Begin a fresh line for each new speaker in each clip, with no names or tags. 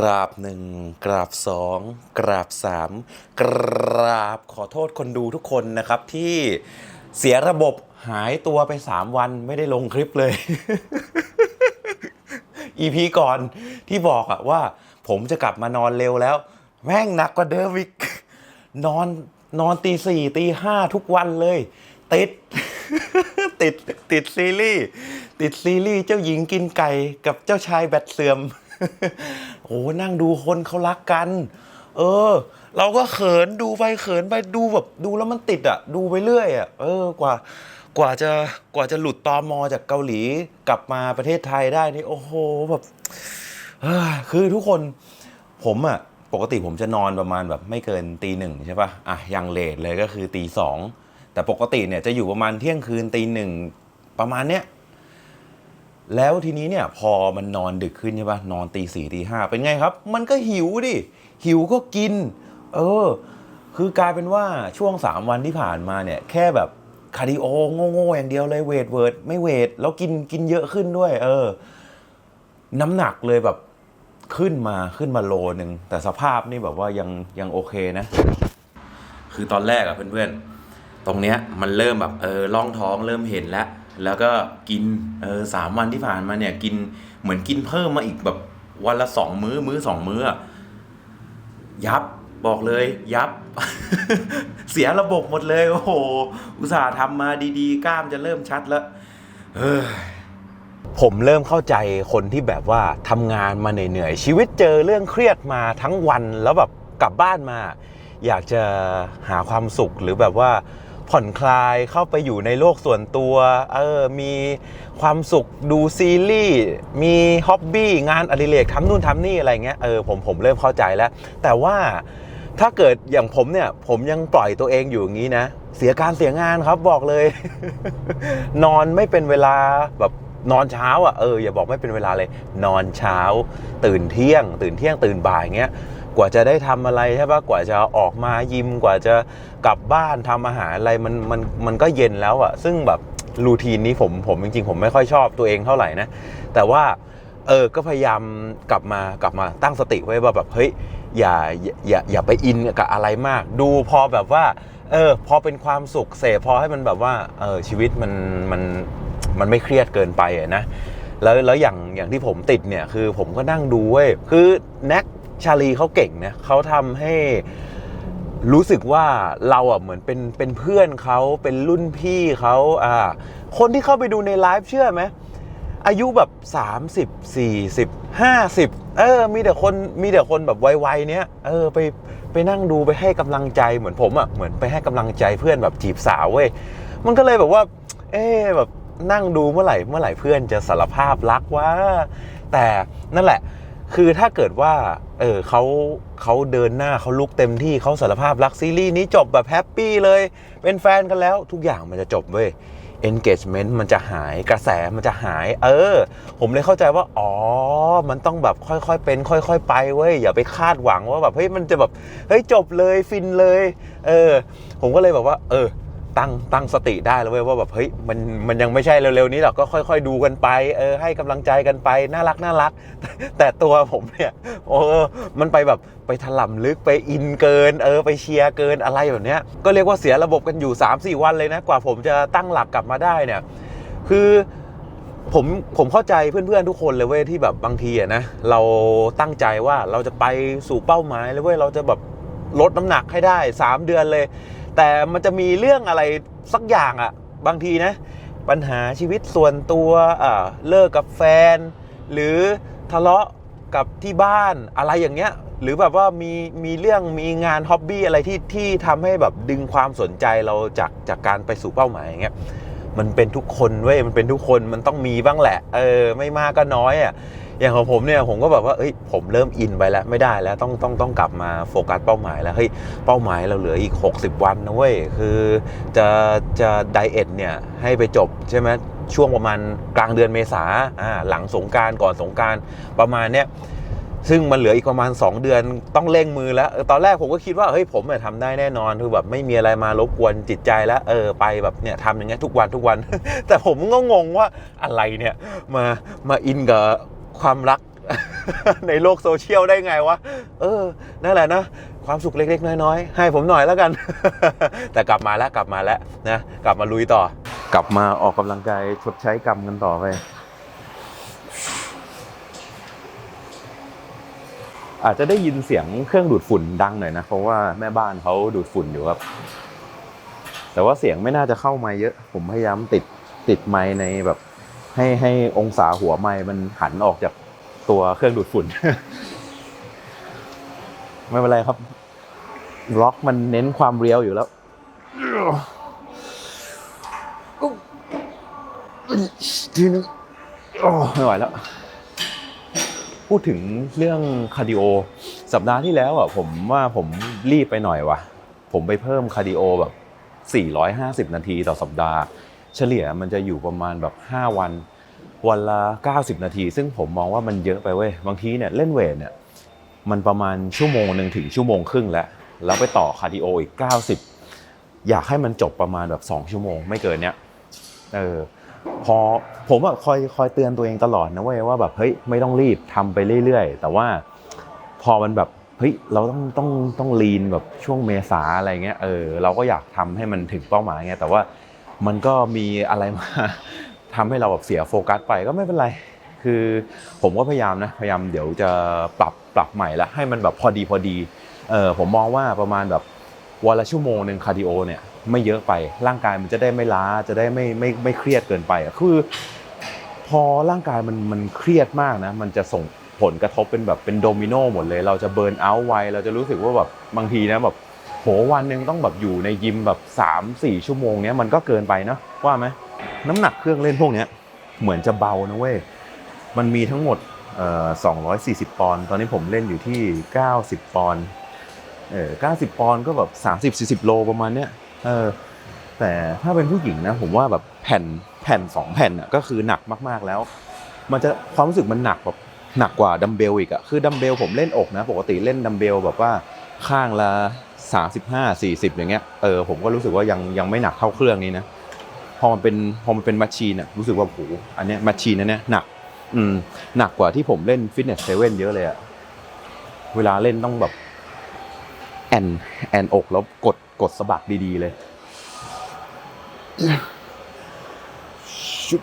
ราบหนึ่งกราบสองกราบสามกราบขอโทษคนดูทุกคนนะครับที่เสียระบบหายตัวไป 3 วันไม่ได้ลงคลิปเลย EP ก่อนที่บอกอะว่า ผมจะกลับมานอนเร็วแล้ว แม่งหนักกว่าเดิมอีกนอนนอนตีสี่ตีห้าทุกวันเลย ติด ติดติดซีรีส์ติดซีรีส์เจ้าหญิงกินไก่กับเจ้าชายแบตเสื่อม โอ้นั่งดูคนเขารักกัน เออ เราก็เขินดูไปเขินไปดูแบบดูแล้วมันติดอะ ดูไปเรื่อยอะเออกว่ากว่าจะกว่าจะหลุดตอมอจากเกาหลีกลับมาประเทศไทยได้นี่โอ้โหแบบเอ้ยคือทุกคนผมอะปกติผมจะนอนประมาณแบบไม่เกินตีหนึ่งใช่ป่ะอะยังเลทเลยก็คือตีสองแต่ปกติเนี่ยจะอยู่ประมาณเที่ยงคืนตีหนึ่งประมาณเนี้ย แล้วทีนี้เนี่ยพอมันนอนดึกขึ้นใช่ปะนอนตีสี่ตีห้าเป็นไงครับ มันก็หิวดิ หิวก็กิน เออ คือกลายเป็นว่าช่วงสามวันที่ผ่านมาเนี่ย แค่แบบคาร์ดิโอโง่ๆอย่างเดียวเลยเวทเวิร์ดไม่เวทแล้วกินกินเยอะขึ้นด้วย เออ น้ำหนักเลยแบบขึ้นมาขึ้นมาโลนึง แต่สภาพนี่แบบว่ายังยังโอเคนะ คือตอนแรกอะเพื่อนๆ ตรงเนี้ยมันเริ่มแบบเออร่องท้องเริ่มเห็นแล้ว แล้วก็กินเออสามวันที่ผ่านมาเนี่ยกินเหมือนกินเพิ่มมาอีกแบบวันละสองมื้อมื้อสองมื้อ ยับบอกเลย ยับ เสียระบบหมดเลย โอ้โห อุตส่าห์ทำมาดีๆ กล้ามจะเริ่มชัดแล้วเฮ้ยผมเริ่มเข้าใจคนที่แบบว่าทำงานมาเหนื่อยๆชีวิตเจอเรื่องเครียดมาทั้งวันแล้วแบบกลับบ้านมา อยากจะหาความสุขหรือแบบว่า ผ่อนคลายเข้าไปอยู่ในโลกส่วนตัวเออมีความสุขดูซีรีส์มีฮ็อบบี้งานอดิเรกทำนู่นทำนี่อะไรเงี้ยเออผมผมเริ่มเข้าใจแล้ว แต่ว่าถ้าเกิดอย่างผมเนี่ย ผมยังปล่อยตัวเองอยู่อย่างนี้นะ เสียการเสียงานครับบอกเลย นอนไม่เป็นเวลาแบบนอนเช้าอะเอออย่าบอกไม่เป็นเวลาเลย นอนเช้า ตื่นเที่ยง ตื่นเที่ยงตื่นบ่ายเงี้ย กว่าจะได้ทำอะไรใช่ปะกว่าจะออกมายิมกว่าจะกลับบ้านทำอาหารอะไรมันมันมันก็เย็นแล้วอะซึ่งแบบรูทีนนี้ผมผมจริงๆ ผมไม่ค่อยชอบตัวเองเท่าไหร่นะ แต่ว่าเออก็พยายามกลับมากลับมาตั้งสติไว้ว่าแบบเฮ้ยอย่าอย่าอย่าไปอินกับอะไรมาก ดูพอแบบว่าเออพอเป็นความสุขเสพพอให้มันแบบว่าเออชีวิตมันมันมันไม่เครียดเกินไปะนะแล้วแล้วอย่างอย่างที่ผมติดเนี่ยคือผมก็นั่งดูเว้ยคือแน็ก ชาลีเขาเก่งนะเขาทำให้รู้สึกว่าเราอะเหมือนเป็นเป็นเพื่อนเขาเป็นรุ่นพี่เขาอ่าคนที่เข้าไปดูในไลฟ์เชื่อไหมอายุแบบ 30 40 50 เออ มีแต่คนมีแต่คนแบบวัยๆเนี้ยเออไปไปนั่งดูไปให้กำลังใจเหมือนผมอะ่ะเหมือนไปให้กำลังใจเพื่อนแบบจีบสาวเว้ยมันก็เลยแบบว่า เอ๊แบบนั่งดูเมื่อไหร่เมื่อไหร่เพื่อนจะสารภาพรักว่า แต่นั่นแหละ คือถ้าเกิดว่า เออเขาเขาเดินหน้าเขาลุกเต็มที่เขาสารภาพรักซีรีส์นี้จบแบบแฮปปี้เลย เป็นแฟนกันแล้วทุกอย่างมันจะจบเว้ย engagement มันจะหายกระแสมันจะหาย เออ ผมเลยเข้าใจว่า อ๋อ มันต้องแบบค่อยๆเป็น ค่อย ๆ ไปเว้ย อย่าไปคาดหวังว่าแบบเฮ้ยมันจะแบบเฮ้ยจบเลยฟินเลย เออ ผมก็เลยแบบว่า เออ ตั้งตั้งสติได้แล้วเว้ยว่าแบบเฮ้ยมันมันยังไม่ใช่เร็วๆนี้หรอกก็ค่อย ๆ ดูกันไปเออให้กำลังใจกันไปน่ารักน่ารัก แต่ตัวผมเนี่ยโอ้มันไปแบบไปถล่ำลึกไปอินเกิน เออไปเชียร์เกินอะไรแบบเนี้ยก็เรียกว่าเสียระบบกันอยู่ 3-4 วันเลยนะกว่าผมจะตั้งหลักกลับมาได้เนี่ยคือผมผมเข้าใจเพื่อนๆทุกคนเลยเว้ยที่แบบบางทีอะนะเราตั้งใจว่าเราจะไปสู่เป้าหมายเลยเว้ยเราจะแบบลดน้ำหนักให้ได้ 3 เดือนเลย แต่มันจะมีเรื่องอะไรสักอย่างอะบางทีนะ ปัญหาชีวิตส่วนตัวอ่าเลิกกับแฟน หรือทะเลาะกับที่บ้านอะไรอย่างเงี้ย หรือแบบว่ามีมีเรื่องมีงานฮ็อบบี้อะไรที่ที่ทำให้แบบดึงความสนใจเราจากจากการไปสู่เป้าหมายอย่างเงี้ยมันเป็นทุกคนเว้ยมันเป็นทุกคนมันต้องมีบ้างแหละ เออ ไม่มากก็น้อยอะ อย่างของผมเนี่ยผมก็แบบว่าเอ้ยผมเริ่มอินไปแล้วไม่ได้แล้วต้องต้องต้องกลับมาโฟกัสเป้าหมายแล้วเฮ้ยเป้าหมายเราเหลืออีก 60 วันนะเว้ยคือจะจะไดเอทเนี่ยให้ไปจบใช่ไหมช่วงประมาณกลางเดือนเมษาอ่าหลังสงการก่อนสงการประมาณเนี้ยซึ่งมันเหลืออีกประมาณ 2 เดือนต้องเร่งมือแล้ว ตอนแรกผมก็คิดว่าเฮ้ยผมเนี่ยทำได้แน่นอนคือแบบไม่มีอะไรมารบกวนจิตใจแล้วเออไปแบบเนี่ยทำอย่างเงี้ยทุกวันทุกวัน แต่ผมก็งงว่าอะไรเนี่ยมามาอินกับ ความรัก ในโลกโซเชียลได้ไงวะ เออ นั่นแหละนะ ความสุขเล็กๆ น้อยๆ ให้ผมหน่อยแล้วกัน แต่กลับมาแล้วกลับมาแล้วนะ กลับมาลุยต่อ กลับมาออกกำลังกายชดใช้กรรมกันต่อไป อาจจะได้ยินเสียงเครื่องดูดฝุ่นดังหน่อยนะ เพราะว่าแม่บ้านเขาดูดฝุ่นอยู่ครับ แต่ว่าเสียงไม่น่าจะเข้ามาเยอะ ผมพยายามติดติดไมค์ในแบบ ให้ให้องศาหัวไมค์มันหันออกจากตัวเครื่องดูดฝุ่น ไม่เป็นไรครับ ล็อกมันเน้นความเรียวอยู่แล้วทีนึงโอ้ไม่ไหวแล้ว พูดถึงเรื่องคาร์ดิโอ สัปดาห์ที่แล้วอะผมว่าผมรีบไปหน่อยว่ะ ผมไปเพิ่มคาร์ดิโอแบบ450 นาทีต่อสัปดาห์ เฉลี่ยมันจะอยู่ประมาณแบบ 5 วัน วันละ 90 นาที ซึ่งผมมองว่ามันเยอะไปเว้ย บางทีเนี่ยเล่นเวทเนี่ยมันประมาณชั่วโมงหนึ่งถึงชั่วโมงครึ่งแล้ว แล้วไปต่อคาร์ดิโออีก 90 อยากให้มันจบประมาณแบบ 2 ชั่วโมงไม่เกินเนี้ยเออพอผมอะคอยคอยเตือนตัวเองตลอดนะเว้ยว่าแบบเฮ้ยไม่ต้องรีบทำไปเรื่อยๆ แต่ว่าพอมันแบบเฮ้ยเราต้องต้องต้องลีนแบบช่วงเมษาอะไรเงี้ยเออเราก็อยากทำให้มันถึงเป้าหมายไงแต่ว่า มันก็มีอะไรมาทำให้เราแบบเสียโฟกัสไปก็ไม่เป็นไร คือผมก็พยายามนะ พยายามเดี๋ยวจะปรับปรับใหม่ละให้มันแบบพอดีพอดีเออผมมองว่าประมาณแบบวันละชั่วโมงหนึ่งคาร์ดิโอเนี่ยไม่เยอะไปร่างกายมันจะได้ไม่ล้าจะได้ไม่ไม่ไม่เครียดเกินไปอะคือพอร่างกายมันมันเครียดมากนะมันจะส่งผลกระทบเป็นแบบเป็นโดมิโนหมดเลย เราจะเบิร์นเอาท์ไวเราจะรู้สึกว่าแบบบางทีนะแบบ โหวันหนึ่งต้องแบบอยู่ในยิมแบบ 3 4 ชั่วโมงเนี้ยมันก็เกินไปเนอะว่าไหมน้ำหนักเครื่องเล่นพวกเนี้ยเหมือนจะเบานะเว้ย มันมีทั้งหมดเอ่อ240 ปอนด์ตอนนี้ผมเล่นอยู่ที่ 90 ปอนด์เออ90 ปอนด์ก็แบบ 30-40 โลประมาณเนี้ยเออแต่ถ้าเป็นผู้หญิงนะผมว่าแบบแผ่นแผ่นสองแผ่นอะก็คือหนักมากๆแล้ว มันจะความรู้สึกมันหนักแบบหนักกว่าดัมเบลอีกอะคือดัมเบลผมเล่นอกนะ ปกติเล่นดัมเบลแบบว่าข้างละ 35 40 อย่างเงี้ยเออผมก็รู้สึกว่ายังยังไม่หนักเท่าเครื่องนี้นะพอมันเป็นพอมันเป็นแมชชีนอะรู้สึกว่าโหอันเนี้ยแมชชีนอันเนี้ยหนักอืมหนักกว่าที่ผมเล่นฟิตเนสเซเว่นเยอะเลยอะเวลาเล่นต้องแบบแอนแอนอกแล้วกดกดสะบักดี ๆ เลยชุบ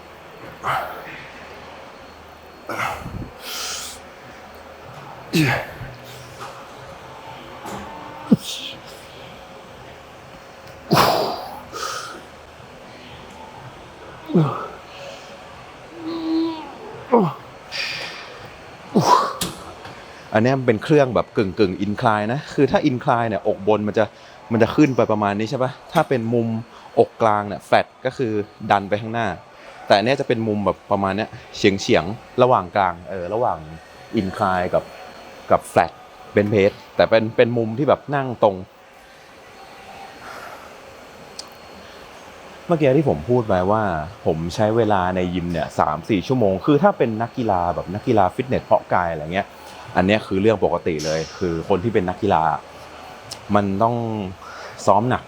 อันนี้มันเป็นเครื่องแบบกึ่งกึ่งอินคลายนะ คือถ้าอินคลายเนี่ยอกบนมันจะมันจะขึ้นไปประมาณนี้ใช่ปะถ้าเป็นมุมอกกลางเนี่ยแฟลตก็คือดันไปข้างหน้า แต่อันเนี้ยจะเป็นมุมแบบประมาณเนี้ยเฉียงเฉียงระหว่างกลางเออระหว่างอินคลายกับกับแฟลตเป็นเพจแต่เป็นเป็นมุมที่แบบนั่งตรง เมื่อกี้ที่ผมพูดไปว่า ผมใช้เวลาในยิมเนี่ยสามสี่ชั่วโมง คือถ้าเป็นนักกีฬาแบบนักกีฬาฟิตเนสเพาะกายอะไรเงี้ย อันนี้คือเรื่องปกติเลย คือคนที่เป็นนักกีฬา มันต้องซ้อมหนัก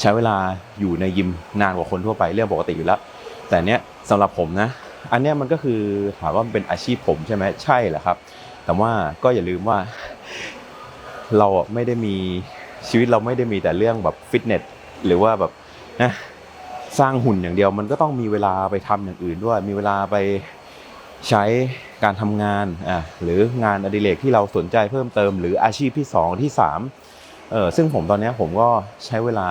ใช้เวลาอยู่ในยิมนานกว่าคนทั่วไปเรื่องปกติอยู่แล้ว แต่เนี้ยสำหรับผมนะ อันเนี้ยมันก็คือถามว่ามันเป็นอาชีพผมใช่ไหมใช่แหละครับ แต่ว่าก็อย่าลืมว่า เราไม่ได้มีชีวิตเราไม่ได้มีแต่เรื่องแบบฟิตเนสหรือว่าแบบนะสร้างหุ่นอย่างเดียวมันก็ต้องมีเวลาไปทำอย่างอื่นด้วย มีเวลาไป ใช้การทำงานอะหรืองานอดิเรกที่เราสนใจเพิ่มเติม หรืออาชีพที่สองที่สามเออซึ่งผมตอนนี้ผมก็ใช้เวลา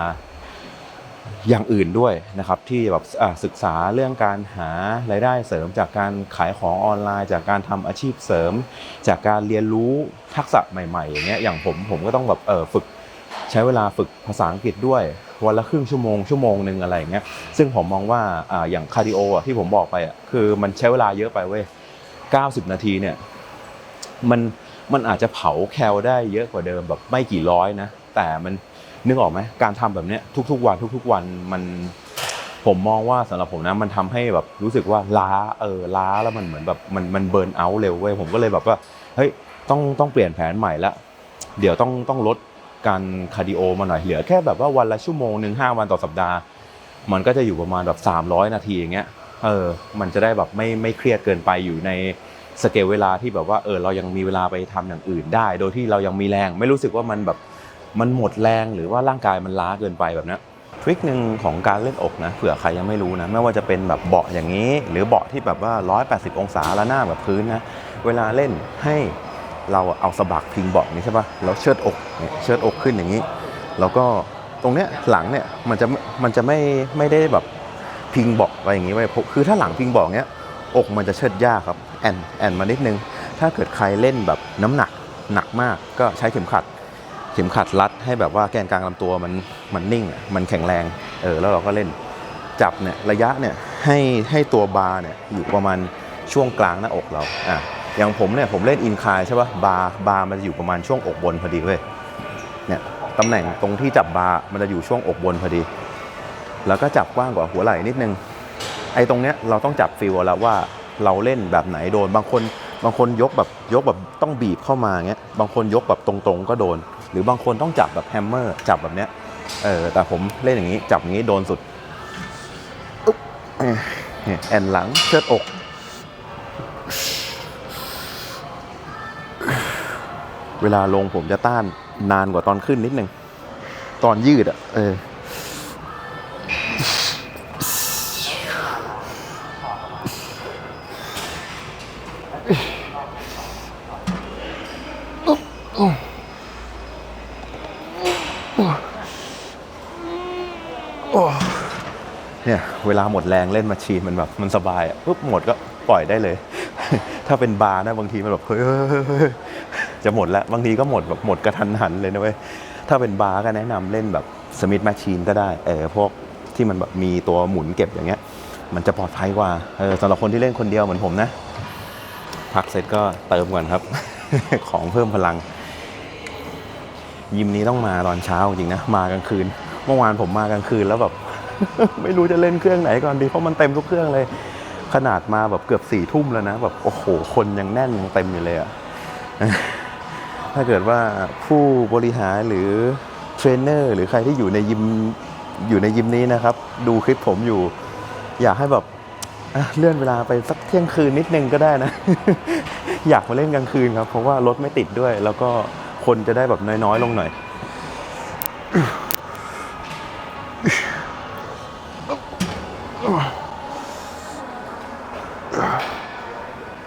อย่างอื่นด้วยนะครับที่แบบศึกษาเรื่องการหารายได้เสริม จากการขายของออนไลน์ จากการทำอาชีพเสริม จากการเรียนรู้ทักษะใหม่ๆอย่างเงี้ยอย่างผมผมก็ต้องแบบเออฝึกใช้เวลาฝึกภาษาอังกฤษด้วย วันละครึ่งชั่วโมงชั่วโมงหนึ่งอะไรอย่างเงี้ยซึ่งผมมองว่าอ่าอย่างคาร์ดิโออะที่ผมบอกไปอะคือมันใช้เวลาเยอะไปเว้ย90 นาทีเนี่ยมันมันอาจจะเผาแคลได้เยอะกว่าเดิมแบบไม่กี่ร้อยนะ แต่มันนึกออกไหมการทำแบบเนี้ยทุกๆวันทุก ๆ วันมันผมมองว่าสำหรับผมนะมันทำให้แบบรู้สึกว่าล้าเออล้าแล้วมันเหมือนแบบมันมันเบิร์นเอาท์เร็วเว้ยผมก็เลยแบบว่าเฮ้ยต้องต้องเปลี่ยนแผนใหม่ละเดี๋ยวต้องต้องลด การคาร์ดิโอมาหน่อยเหลือแค่แบบว่าวันละชั่วโมงหนึ่งห้าวันต่อสัปดาห์ มันก็จะอยู่ประมาณแบบ300 นาทีอย่างเงี้ยเออมันจะได้แบบไม่ไม่เครียดเกินไปอยู่ในสเกลเวลาที่แบบว่าเออเรายังมีเวลาไปทำอย่างอื่นได้ โดยที่เรายังมีแรง ไม่รู้สึกว่ามันแบบมันหมดแรงหรือว่าร่างกายมันล้าเกินไปแบบนี้ทริคหนึ่งของการเล่นอกนะเผื่อใครยังไม่รู้นะไม่ว่าจะเป็นแบบเบาะอย่างนี้ หรือเบาะที่แบบว่า 180 องศาแล้วหน้าแบบพื้นนะเวลาเล่นให้ เราเอาสะบักพิงเบาะนี้ใช่ปะแล้วเชิดอกเนี่ยเชิดอกขึ้นอย่างนี้ แล้วก็ตรงเนี้ยหลังเนี่ยมันจะมันจะไม่ไม่ได้แบบพิงเบาะอะไรอย่างงี้ไว้เพราะคือถ้าหลังพิงเบาะเนี้ยอกมันจะเชิดยากครับแอนแอนมานิดนึง ถ้าเกิดใครเล่นแบบน้ำหนักหนักมากก็ใช้เข็มขัด เข็มขัดรัดให้แบบว่าแกนกลางลำตัวมันมันนิ่ง มันแข็งแรงเออแล้วเราก็เล่นจับเนี่ยระยะเนี่ยให้ให้ตัวบาร์เนี่ยอยู่ประมาณช่วงกลางหน้าอกเราอะ อย่างผมเนี่ยผมเล่นอินคลายใช่ป่ะบาร์บาร์มันจะอยู่ประมาณช่วงอกบนพอดีเว้ยเนี่ยตำแหน่งตรงที่จับบาร์มันจะอยู่ช่วงอกบนพอดี แล้วก็จับกว้างกว่าหัวไหล่นิดนึงไอ้ตรงเนี้ยเราต้องจับฟิลแล้วว่าเราเล่นแบบไหนโดน บางคนบางคนยกแบบยกแบบต้องบีบเข้ามาเงี้ยบางคนยกแบบตรงๆก็โดน หรือบางคนต้องจับแบบแฮมเมอร์จับแบบเนี้ยเออแต่ผมเล่นอย่างนี้จับอย่างนี้โดนสุดอุ๊บเนี่ยแอนหลังเชิดอก เวลาลงผมจะต้านนานกว่าตอนขึ้นนิดนึง ตอนยืดอะ เออ เนี่ย เวลาหมดแรงเล่นมาชีนมันแบบ มันสบายอะปุ๊บหมดก็ปล่อยได้เลย ถ้าเป็นบาร์นะบางทีมันแบบเฮ้ย จะหมดแล้ว บางทีก็หมดแบบหมดกระทันหันเลยนะเว้ย ถ้าเป็นบาร์ก็แนะนำเล่นแบบสมิธแมชชีนก็ได้ เออพวกที่มันแบบมีตัวหมุนเก็บอย่างเงี้ย มันจะปลอดภัยกว่า เออสำหรับคนที่เล่นคนเดียวเหมือนผมนะ พักเสร็จก็เติมก่อนครับ ของเพิ่มพลัง ยิมนี้ต้องมาตอนเช้าจริงนะ มากลางคืน เมื่อวานผมมากลางคืนแล้วแบบ ไม่รู้จะเล่นเครื่องไหนก่อนดี เพราะมันเต็มทุกเครื่องเลย ขนาดมาแบบเกือบสี่ทุ่มแล้วนะแบบโอ้โห คนยังแน่นยังเต็มอยู่เลยอะ ถ้าเกิดว่าผู้บริหารหรือเทรนเนอร์หรือใครที่อยู่ในยิมอยู่ในยิมนี้นะครับ ดูคลิปผมอยู่ อยากให้แบบเลื่อนเวลาไปสักเที่ยงคืนนิดนึงก็ได้นะ อยากมาเล่นกลางคืนครับ เพราะว่ารถไม่ติดด้วย แล้วก็คนจะได้แบบน้อยๆ ลงหน่อย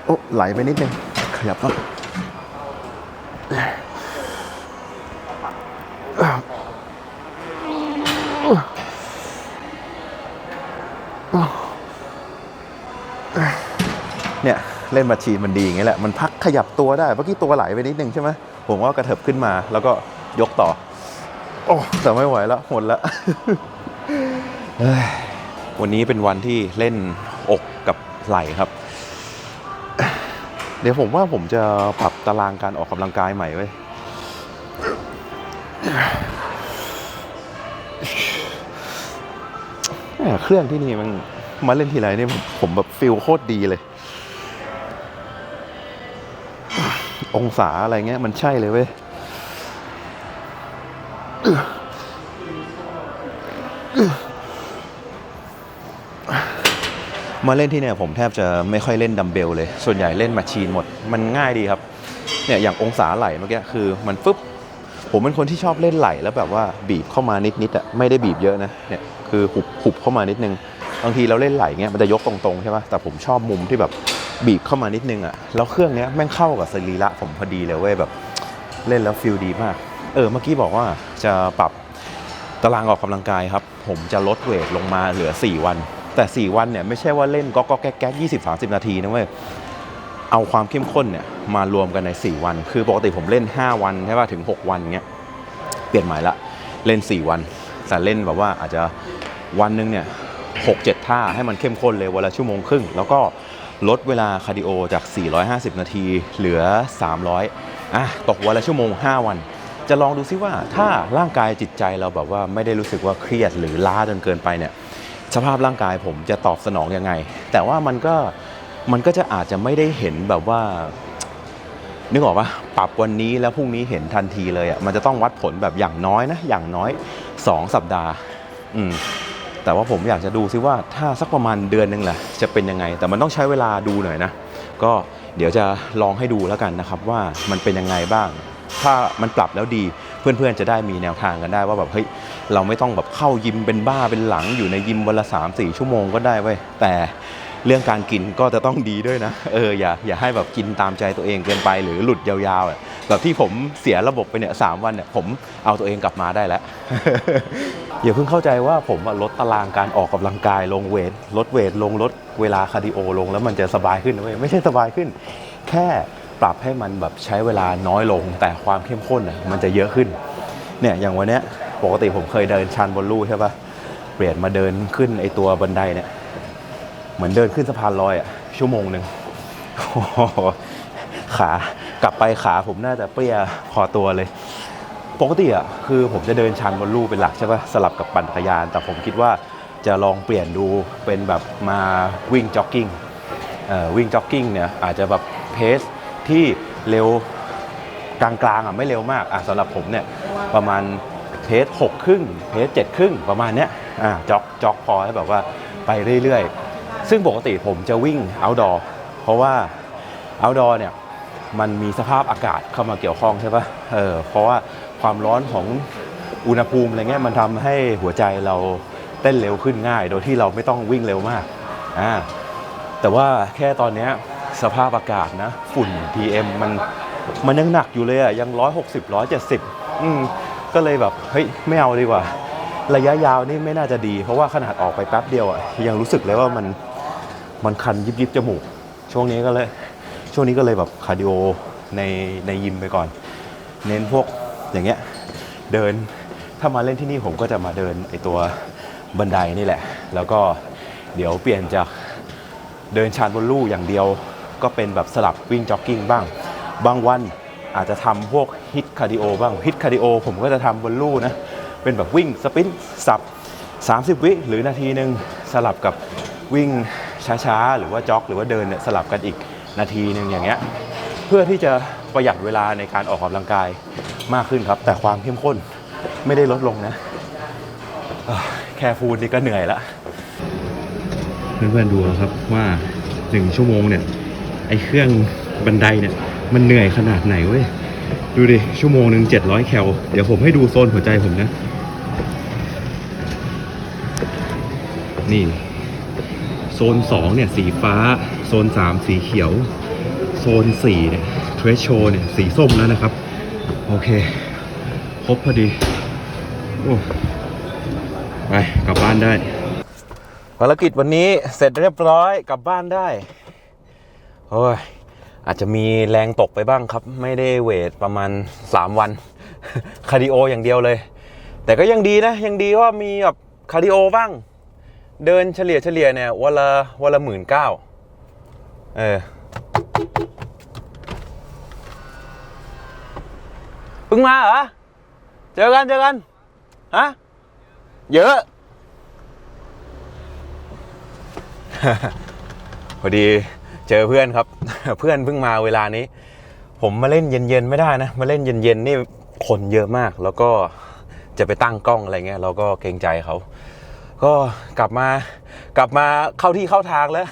โอ้ไหลไปนิดนึงขยับครับ เนี่ยเล่นมาชีนมันดีอย่างเงี้ยแหละ มันพักขยับตัวได้เมื่อกี้ตัวไหลไปนิดนึงใช่ไหมผมก็กระเถิบขึ้นมาแล้วก็ยกต่อ โอ้แต่ไม่ไหวแล้วหมดแล้วเฮ้ยวันนี้เป็นวันที่เล่นอกกับไหล่ครับ เดี๋ยวผมว่าผมจะปรับตารางการออกกำลังกายใหม่ไว้ เครื่องที่นี่มันมาเล่นทีไรนี่ผมผมแบบฟิลโคตรดีเลย องศาอะไรเงี้ย มันใช่เลยเว้ยมาเล่นที่เนี่ยผมแทบจะไม่ค่อยเล่นดัมเบลเลย ส่วนใหญ่เล่นมาชีนหมด มันง่ายดีครับ เนี่ยอย่างองศาไหลเมื่อกี้คือมันฟึบผมเป็นคนที่ชอบเล่นไหลแล้วแบบว่าบีบเข้ามานิดๆอะไม่ได้บีบเยอะนะเนี่ย คือหุบหุบเข้ามานิดนึงบางทีเราเล่นไหลเงี้ยมันจะยกตรงๆใช่ปะแต่ผมชอบมุมที่แบบบีบเข้ามานิดนึงอะแล้วเครื่องเนี้ยแม่งเข้ากับสรีระผมพอดีเลยเว้ยแบบเล่นแล้วฟิลดีมาก เออเมื่อกี้บอกว่าจะปรับตารางออกกำลังกายครับ ผมจะลดเวทลงมาเหลือ 4 วัน แต่ 4 วันเนี่ยไม่ใช่ว่าเล่นก็ก็แก๊กแก๊กยี่สิบสาสิบนาทีนะเว้ยเอาความเข้มข้นเนี่ยมารวมกันใน 4 วัน คือปกติผมเล่น 5 วันใช่ป่ะถึง 6 วันเงี้ยเปลี่ยนใหม่ละเล่น 4 วัน แต่เล่นแบบว่าอาจจะ วันหนึ่งเนี่ยหกเจ็ดท่าให้มันเข้มข้นเลยวันละชั่วโมงครึ่ง แล้วก็ลดเวลาคาร์ดิโอจาก 450 นาทีเหลือ 300อะตกวันละชั่วโมง 5 วัน จะลองดูซิว่าถ้าร่างกายจิตใจเราแบบว่าไม่ได้รู้สึกว่าเครียดหรือล้าจนเกินไปเนี่ยสภาพร่างกายผมจะตอบสนองยังไง แต่ว่ามันก็มันก็จะอาจจะไม่ได้เห็นแบบว่า นึกออกปะปรับวันนี้แล้วพรุ่งนี้เห็นทันทีเลยอะ่ะมันจะต้องวัดผลแบบอย่างน้อยนะ อย่างน้อย 2 สัปดาห์ อืม แต่ว่าผมอยากจะดูซิว่าถ้าสักประมาณเดือนหนึงแหละจะเป็นยังไง แต่มันต้องใช้เวลาดูหน่อยนะ ก็เดี๋ยวจะลองให้ดูแล้วกันนะครับว่ามันเป็นยังไงบ้าง ถ้ามันปรับแล้วดีเพื่อนๆจะได้มีแนวทางกันได้ว่าแบบเฮ้ยเราไม่ต้องแบบเข้ายิมเป็นบ้าเป็นหลังอยู่ในยิมวันละ3 4 ชั่วโมงก็ได้เว้ยแต่ เรื่องการกินก็จะต้องดีด้วยนะ เอออย่าอย่าให้แบบกินตามใจตัวเองเกินไปหรือหลุดยาวๆแบบที่ผมเสียระบบไปเนี่ยสามวันเนี่ยผมเอาตัวเองกลับมาได้แล้วอย่าเพิ่งเข้าใจว่าผมลดตารางการออกกำลังกายลงเวทลดเวทลงลดเวลาคาร์ดิโอลงแล้วมันจะสบายขึ้นไม่ใช่สบายขึ้น แค่ปรับให้มันแบบใช้เวลาน้อยลง แต่ความเข้มข้นอะมันจะเยอะขึ้นเนี่ยอย่างวันเนี้ยปกติผมเคยเดินชันบนลู่ใช่ปะเปลี่ยนมาเดินขึ้นไอตัวบันไดเนี่ย เหมือนเดินขึ้นสะพานลอยอะชั่วโมงหนึ่งโอ้ขากลับไปขาผมน่าจะเปรี้ยพอตัวเลย ปกติอะคือผมจะเดินชันบนลู่เป็นหลักใช่ปะสลับกับปั่นจักรยาน แต่ผมคิดว่าจะลองเปลี่ยนดูเป็นแบบมาวิ่งจ็อกกิ้งเอ่อวิ่งจ็อกกิ้งเนี่ยอาจจะแบบเพสที่เร็วกลางๆอะไม่เร็วมากอะสำหรับผมเนี่ยประมาณเพสหกครึ่งเพสเจ็ดครึ่งประมาณเนี้ยอะจ็อกจ็อกพอให้แบบว่าไปเรื่อยๆ ซึ่งปกติผมจะวิ่ง outdoor เพราะว่า outdoor เนี่ยมันมีสภาพอากาศเข้ามาเกี่ยวข้องใช่ปะเออเพราะว่าความร้อนของอุณหภูมิอะไรเงี้ยมันทำให้หัวใจเราเต้นเร็วขึ้นง่าย โดยที่เราไม่ต้องวิ่งเร็วมากอ่าแต่ว่าแค่ตอนเนี้ยสภาพอากาศนะ ฝุ่น PM มันมันยังหนักอยู่เลยอะยัง 160 170อืมก็เลยแบบ เฮ้ย ไม่เอาดีกว่า ระยะยาวนี่ไม่น่าจะดี เพราะว่าขนาดออกไปแป๊บเดียวอะยังรู้สึกเลยว่ามัน มันคันยิบยิบจมูก ช่วงนี้ก็เลย ช่วงนี้ก็เลยแบบคาร์ดิโอในในยิมไปก่อน เน้นพวกอย่างเงี้ยเดินถ้ามาเล่นที่นี่ผมก็จะมาเดินไอตัวบันไดนี่แหละ แล้วก็เดี๋ยวเปลี่ยนจากเดินชานบนลู่อย่างเดียว ก็เป็นแบบสลับวิ่งจ็อกกิ้งบ้าง บางวันอาจจะทำพวกฮิตคาร์ดิโอบ้างฮิตคาร์ดิโอผมก็จะทำบนลู่นะ เป็นแบบวิ่งสปินสับ 30 วิหรือนาทีหนึ่งสลับกับวิ่ง ช้าๆ หรือว่าจ็อกหรือว่าเดินเนี่ยสลับกันอีกนาทีหนึ่งอย่างเงี้ยเพื่อที่จะประหยัดเวลาในการออกกำลังกายมากขึ้นครับ แต่ความเข้มข้นไม่ได้ลดลงนะ แค่ฟูดนี่ก็เหนื่อยละเพื่อนๆดูครับว่าหนึ่งชั่วโมงเนี่ยไอ้เครื่องบันไดเนี่ยมันเหนื่อยขนาดไหนเว้ยดูดิ ชั่วโมงหนึ่ง700แคลเดี๋ยวผมให้ดูโซนหัวใจผมนะ นี่ โซน2เนี่ยสีฟ้า โซน 3 สีเขียว โซน4เนี่ยเทรชโชเนี่ยสีส้มแล้วนะครับ โอเค ครบพอดี โอ้ ไป กลับบ้านได้ ภารกิจวันนี้เสร็จเรียบร้อยกลับบ้านได้ โอ้ย อาจจะมีแรงตกไปบ้างครับ ไม่ได้เวทประมาณ 3 วัน คาร์ดิโออย่างเดียวเลย แต่ก็ยังดีนะ ยังดีว่ามีแบบคาร์ดิโอบ้าง เดินเฉลี่ยเฉลี่ยเนี่ยวันละวันละหมื่นเก้าเออเพิ่งมาเหรอ เจอกันเจอกัน ฮะ เยอะ พอดีเจอเพื่อนครับ เพื่อนเพิ่งมาเวลานี้ ผมมาเล่นเย็นๆไม่ได้นะ มาเล่นเย็นๆนี่คนเยอะมาก แล้วก็จะไปตั้งกล้องอะไรเงี้ยเราก็เกรงใจเขา ก็กลับมากลับมาเข้าที่เข้าทางแล้ว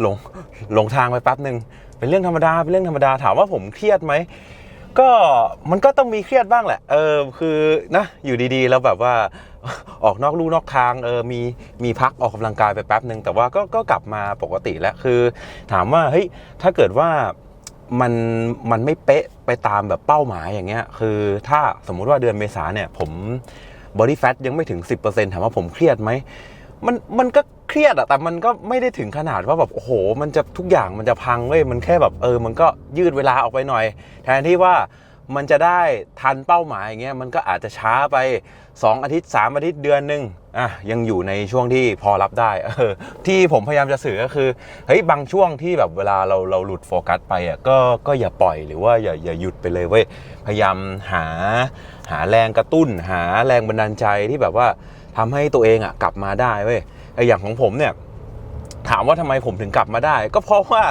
หลงหลงทางไปแป๊บหนึ่งเป็นเรื่องธรรมดาเป็นเรื่องธรรมดาถามว่าผมเครียดไหมก็มันก็ต้องมีเครียดบ้างแหละ เออคือนะอยู่ดีๆ แล้วแบบว่าออกนอกลู่นอกทางเออมีมีพักออกกำลังกายไปแป๊บหนึ่งแต่ว่าก็ก็กลับมาปกติแล้วคือ ถามว่าเฮ้ยถ้าเกิดว่ามันมันไม่เป๊ะไปตามแบบเป้าหมายอย่างเงี้ย คือถ้าสมมุติว่าเดือนเมษาเนี่ยผม บอดี้แฟทยังไม่ถึง 10%ถามว่าผมเครียดไหมมันมันก็เครียดอะแต่มันก็ไม่ได้ถึงขนาดว่าแบบโอ้โห มันจะทุกอย่างมันจะพังเว้ยมันแค่แบบเออ มันก็ยืดเวลาออกไปหน่อย แทนที่ว่า มันจะได้ทันเป้าหมายอย่างเงี้ยมันก็อาจจะช้าไป 2 อาทิตย์ 3 อาทิตย์เดือนหนึ่งอะยังอยู่ในช่วงที่พอรับได้เออที่ผมพยายามจะสื่อก็คือเฮ้ยบางช่วงที่แบบเวลาเราเราหลุดโฟกัสไปอะก็ก็อย่าปล่อยหรือว่าอย่าอย่าหยุดไปเลยเว้ยพยายามหาหาแรงกระตุ้น หาแรงบันดาลใจที่แบบว่าทำให้ตัวเองอะกลับมาได้เว้ยไออย่างของผมเนี่ยถามว่าทำไมผมถึงกลับมาได้ ก็เพราะว่า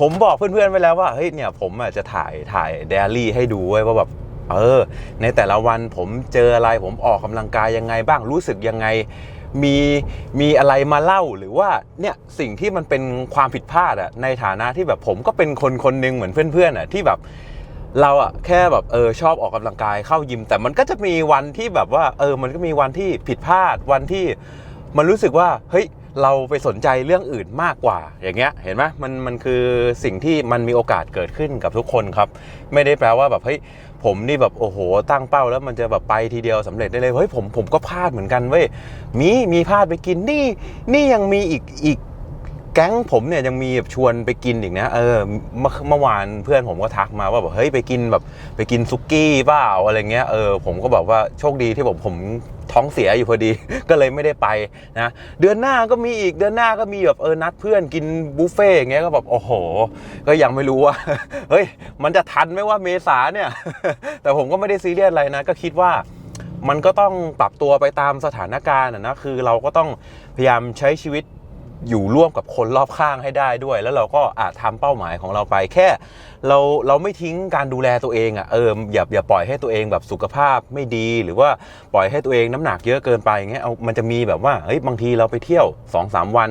ผมบอกเพื่อนๆไว้แล้วว่าเฮ้ยเนี่ยผมอะจะถ่ายถ่ายเดลี่ให้ดูไว้ว่าแบบเออ ในแต่ละวันผมเจออะไรผมออกกำลังกายยังไงบ้างรู้สึกยังไงมีมีอะไรมาเล่าหรือว่าเนี่ยสิ่งที่มันเป็นความผิดพลาดอะในฐานะที่แบบผมก็เป็นคนคนหนึ่งเหมือนเพื่อนๆอะที่แบบเราอะแค่แบบเออชอบออกกำลังกายเข้ายิม แต่มันก็จะมีวันที่แบบว่าเออมันก็มีวันที่ผิดพลาดวันที่มันรู้สึกว่าเฮ้ย เราไปสนใจเรื่องอื่นมากกว่า อย่างเงี้ยเห็นไหมมันมันคือสิ่งที่มันมีโอกาสเกิดขึ้นกับทุกคนครับ ไม่ได้แปลว่าแบบเฮ้ยผมนี่แบบโอ้โห ตั้งเป้าแล้วมันจะแบบไปทีเดียวสำเร็จได้เลยเฮ้ยผมผมก็พลาดเหมือนกันเว้ยมีมีพลาดไปกินนี่ นี่ยังมีอีกอีกแก๊งผมเนี่ยยังมีแบบชวนไปกินอีกนะเออเมื่อเมื่อวานเพื่อนผมก็ทักมาว่าแบบเฮ้ยไปกินแบบไปกินซุกี้เปล่าอะไรเงี้ยเออผมก็บอกว่าโชคดีที่ผมผม ท้องเสียอยู่พอดี ก็เลยไม่ได้ไปนะ เดือนหน้าก็มีอีกเดือนหน้าก็มีแบบเออนัดเพื่อนกินบุฟเฟ่ต์อย่างเงี้ยก็แบบโอ้โห ก็ยังไม่รู้ว่าเฮ้ยมันจะทันไหมว่าเมษาเนี่ย แต่ผมก็ไม่ได้ซีเรียสอะไรนะ ก็คิดว่ามันก็ต้องปรับตัวไปตามสถานการณ์นะคือเราก็ต้องพยายามใช้ชีวิต อยู่ร่วมกับคนรอบข้างให้ได้ด้วย แล้วเราก็อาจทำเป้าหมายของเราไป แค่เราเราไม่ทิ้งการดูแลตัวเองอะ่ะเอออย่าอย่าปล่อยให้ตัวเองแบบสุขภาพไม่ดี หรือว่าปล่อยให้ตัวเองน้ำหนักเยอะเกินไปอย่างเงี้ยเอามันจะมีแบบว่าเฮ้ยบางทีเราไปเที่ยว2อสวัน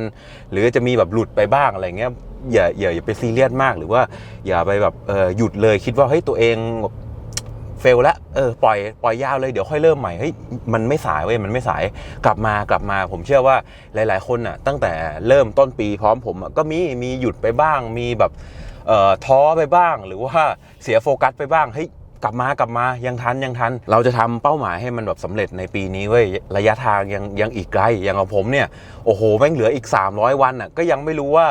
หรือจะมีแบบหลุดไปบ้างอะไรเงี้ยอย่าอย่าอย่าไปซีเรียสมากหรือว่าอย่าไปแบบเออหยุดเลยคิดว่าเฮ้ยตัวเอง เฟลแล้วเออปล่อยปล่อยยาวเลยเดี๋ยวค่อยเริ่มใหม่เฮ้ยมันไม่สายเว้ยมันไม่สายกลับมากลับมา ผมเชื่อว่าหลาย ๆ คนอะตั้งแต่เริ่มต้นปีพร้อมผมก็มีมีหยุดไปบ้างมีแบบเอ่อท้อไปบ้างหรือว่าเสียโฟกัสไปบ้างเฮ้ย กลับมากลับมายังทันยังทัน เราจะทำเป้าหมายให้มันแบบสำเร็จในปีนี้เว้ยระยะทางยังยังอีกไกลอย่างของผมเนี่ยโอ้โหแม่งเหลืออีก 300 วันอะก็ยังไม่รู้ว่า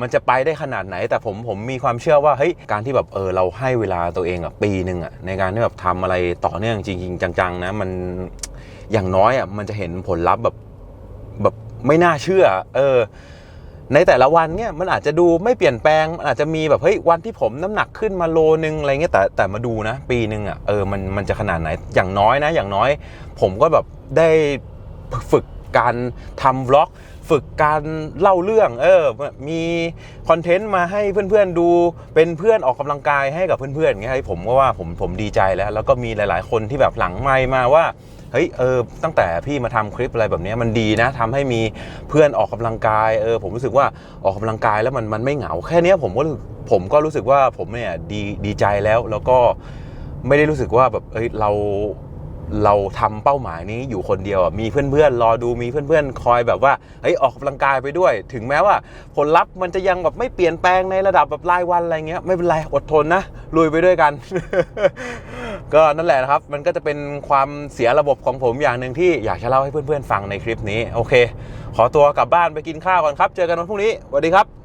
มันจะไปได้ขนาดไหน แต่ผมผมมีความเชื่อว่าเฮ้ยการที่แบบเออเราให้เวลาตัวเองอะปีหนึ่งอะในการที่แบบทำอะไรต่อเนื่องจริง ๆ จัง ๆ นะมันอย่างน้อยอะมันจะเห็นผลลัพธ์แบบแบบไม่น่าเชื่อ เออ ในแต่ละวันเนี่ยมันอาจจะดูไม่เปลี่ยนแปลงมันอาจจะมีแบบเฮ้ยวันที่ผมน้ำหนักขึ้นมาโลนึงอะไรเงี้ยแต่แต่มาดูนะ ปีนึงอะเออมันมันจะขนาดไหนอย่างน้อยนะ อย่างน้อย ผมก็แบบได้ฝึกการทำวล็อก ฝึกการเล่าเรื่อง เออ มีคอนเทนต์มาให้เพื่อนๆดูเป็นเพื่อนออกกำลังกายให้กับเพื่อนๆอย่างเงี้ยให้ผมก็ว่าผมผมดีใจแล้ว แล้วก็มีหลายๆ คนที่แบบหลังไมมาว่าเฮ้ยเออตั้งแต่พี่มาทำคลิปอะไรแบบนี้มันดีนะทำให้มีเพื่อนออกกำลังกายเออผมรู้สึกว่าออกกำลังกายแล้วมันมันไม่เหงา แค่นี้ผมก็ผมก็รู้สึกว่าผมเนี่ยดีดีใจแล้วแล้วก็ไม่ได้รู้สึกว่าแบบเอ้ยเรา เราทำเป้าหมายนี้อยู่คนเดียวอะมีเพื่อนๆรอดูมีเพื่อนๆ คอยแบบว่าเฮ้ยออกกำลังกายไปด้วย ถึงแม้ว่าผลลัพธ์มันจะยังแบบไม่เปลี่ยนแปลงในระดับแบบรายวันอะไรเงี้ยไม่เป็นไรอดทนนะลุยไปด้วยกัน ก็นั่นแหละนะครับ มันก็จะเป็นความเสียระบบของผมอย่างหนึ่งที่อยากจะเล่าให้เพื่อนๆ ฟังในคลิปนี้ โอเค ขอตัวกลับบ้านไปกินข้าวก่อนครับ เจอกันวันพรุ่งนี้สวัสดีครับ